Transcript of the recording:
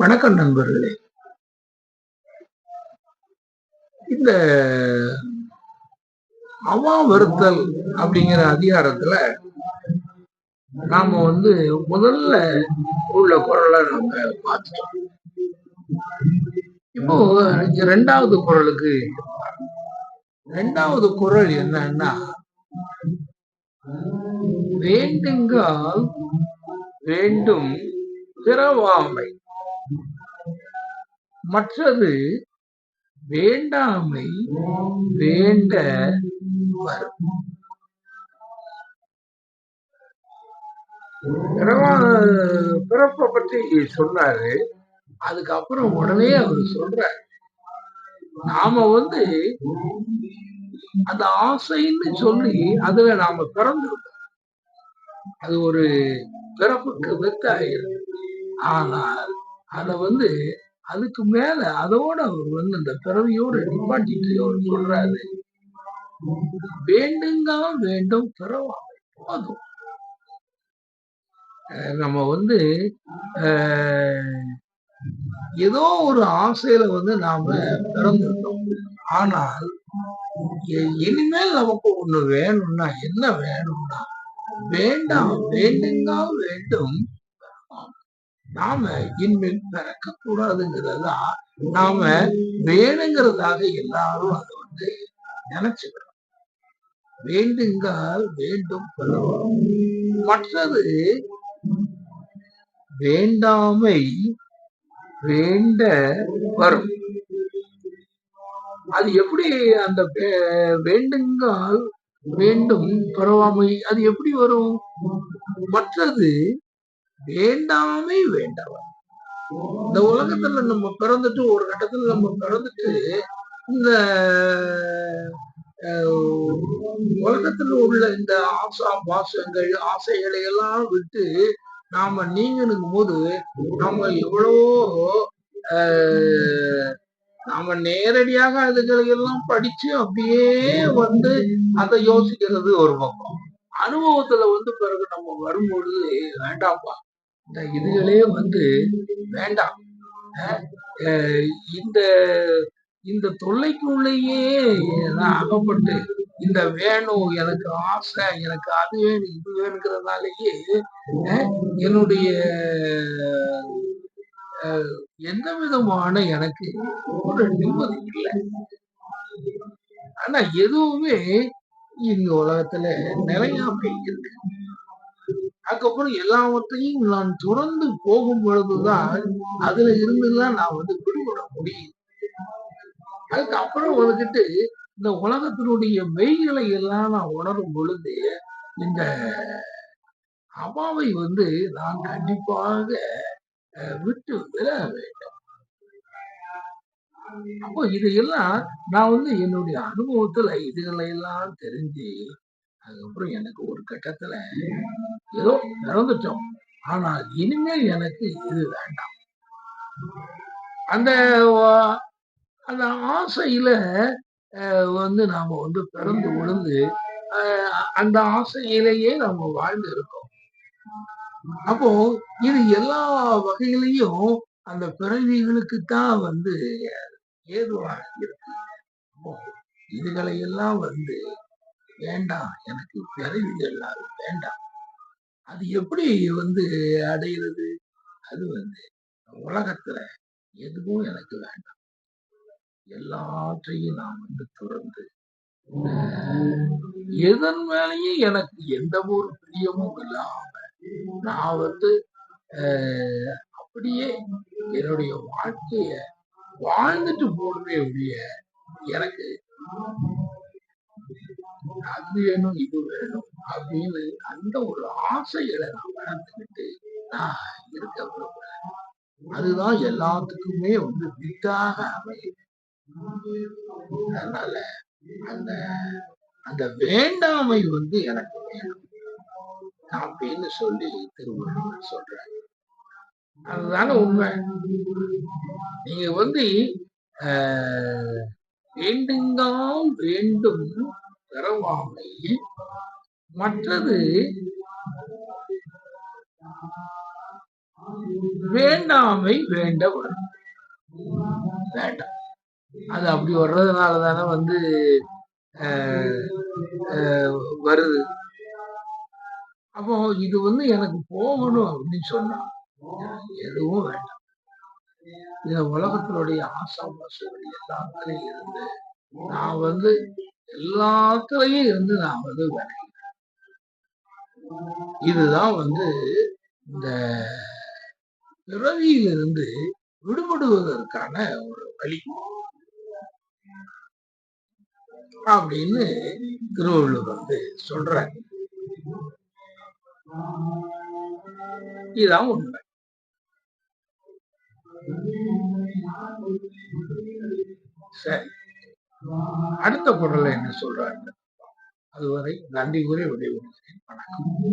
வணக்கம் நண்பர்களே. இந்த அவா வருத்தல் அப்படிங்கிற அதிகாரத்துல நாம வந்து முதல்ல உள்ள குரலை நம்ம பார்த்துட்டோம். இப்போ ரெண்டாவது குரலுக்கு ரெண்டாவது குரல் என்னன்னா வேண்டுங்கால் வேண்டும் திறவாமை. மற்றது வேண்டாமை வேண்ட பிறப்பை பற்றி சொன்னாரு. அதுக்கப்புறம் உடனே அவர் சொல்றாரு. நாம வந்து அந்த ஆசைன்னு சொல்லி அதுல நாம பிறந்திருக்கோம். அது ஒரு பிறப்புக்கு வெத்தாயிருக்கு ஆனால் அத வந்து அதுக்கு மேல அதோட அவர் வந்து அந்த பிறவியோட நிப்பாட்டிட்டு அவர் சொல்றாரு வேண்டுங்க வேண்டும் பிறவா போதும். நம்ம வந்து ஏதோ ஒரு ஆசையில வந்து நாம பிறந்திருக்கோம் ஆனால் இனிமேல் நமக்கு ஒண்ணு வேணும்னா என்ன வேணும்னா வேண்டாம் வேண்டுங்க வேண்டும் நாம இனிமேல் பிறக்க கூடாதுங்கிறதா நாம வேணுங்கிறதாக எல்லாரும் அதை வந்து நினைச்சுக்கிறோம் வேண்டுங்கால் வேண்டும் மற்றது வேண்டாமை வேண்ட வரும். அது எப்படி அந்த வேண்டுங்கால் வேண்டும் பரவாமை அது எப்படி வரும்? மற்றது வேண்டாமே வேண்டாம். இந்த உலகத்துல நம்ம பிறந்துட்டு ஒரு கட்டத்துல நம்ம பிறந்துட்டு இந்த உலகத்துல உள்ள இந்த ஆசா பாசங்கள் ஆசைகளை எல்லாம் விட்டு நாம நீங்கணும் போது நம்ம எவ்வளவோ நாம நேரடியாக அதுகளை எல்லாம் படிச்சு அப்படியே வந்து அதை யோசிக்கிறது ஒரு பக்கம். அனுபவத்துல வந்து பிறகு நம்ம வரும்பொழுது வேண்டாம்ப்பா இந்த இதுகளே வந்து வேண்டாம். இந்த இந்த தொல்லைக்குள்ளேயே அகப்பட்டு இந்த வேணும் எனக்கு ஆசை எனக்கு அது வேணும் இது வேணுங்கிறதுனாலயே என்னுடைய எந்த விதமான எனக்கு ஒரு நிம்மதி இல்லை. ஆனா எதுவுமே இந்த உலகத்துல நிலையாமை இருக்கு. அதுக்கப்புறம் எல்லாவற்றையும் நான் துறந்து போகும் பொழுதுதான் அதுல இருந்துதான் நான் வந்து விடுபட முடியும். அதுக்கப்புறம் வந்துட்டு இந்த உலகத்தினுடைய மெய்களை எல்லாம் நான் உணரும் பொழுது இந்த அம்மாவை வந்து நான் கண்டிப்பாக விட்டு விட வேண்டும். அப்போ இதையெல்லாம் நான் வந்து என்னுடைய அனுபவத்துல இதுகளை எல்லாம் தெரிஞ்சு அதுக்கப்புறம் எனக்கு ஒரு கட்டத்துல ஏதோ நடந்துட்டோம். ஆனால் இனிமேல் எனக்கு இது வேண்டாம். அந்த அந்த ஆசையில வந்து நாம வந்து பிறந்து விழுந்து அந்த ஆசையிலேயே நம்ம வாழ்ந்து இருக்கோம். அப்போ இது எல்லா வகையிலையும் அந்த பிறவிகளுக்கு தான் வந்து ஏதுவாக இருக்கு. இதுகளை எல்லாம் வந்து வேண்டாம் எனக்கு பிறவிகள் அது வேண்டாம் அது எப்படி வந்து அடையிறது அது வந்து உலகத்துல எதுவும் எனக்கு வேண்டாம். எல்லாற்றையும் நான் வந்து துறந்து எதன் மேலேயும் எனக்கு எந்த ஒரு பிரியமும் இல்லாம நான் வந்து அப்படியே என்னுடைய வாழ்க்கைய வாழ்ந்துட்டு போடுமே ஒழிய எனக்கு அது வேணும் இது வேணும் அப்படின்னு அந்த ஒரு ஆசைகளை நான் வளர்த்துக்கிட்டு நான் இருக்க விரும்புறேன். அதுதான் எல்லாத்துக்குமே வந்து வித்தாக அமையுது அதனால அந்த அந்த வேண்டாமை வந்து எனக்கு வேணும். அப்படின்னு சொல்லி திருவள்ளுவர் சொல்றாரு. அதுதான உண்மை. நீங்க வந்து வேண்டுங்கால் வேண்டும் பெறவாமை மற்றது வேண்டாமை வேண்ட வேண்டாம். அது அப்படி வர்றதுனால தானே வந்து வருது. அப்போ இது வந்து எனக்கு போகணும் அப்படின்னு சொன்னா எதுவும் வேண்டாம். இந்த உலகத்தினுடைய ஆசாபாசங்கள் எல்லாத்திலையும் இருந்து நான் வந்து எல்லாத்துலயும் இருந்து நான் வந்து விலகிறேன் இதுதான் வந்து இந்த பிறவியிலிருந்து விடுபடுவதற்கான ஒரு வழி. அப்படின்னு திருவள்ளுவர் வந்து சொல்ற இதுதான் உண்மை. சரி. அடுத்த குரல்ல என்ன சொல்றாங்க? அதுவரை நன்றி கூறி விடைபெறுகிறேன். வணக்கம்.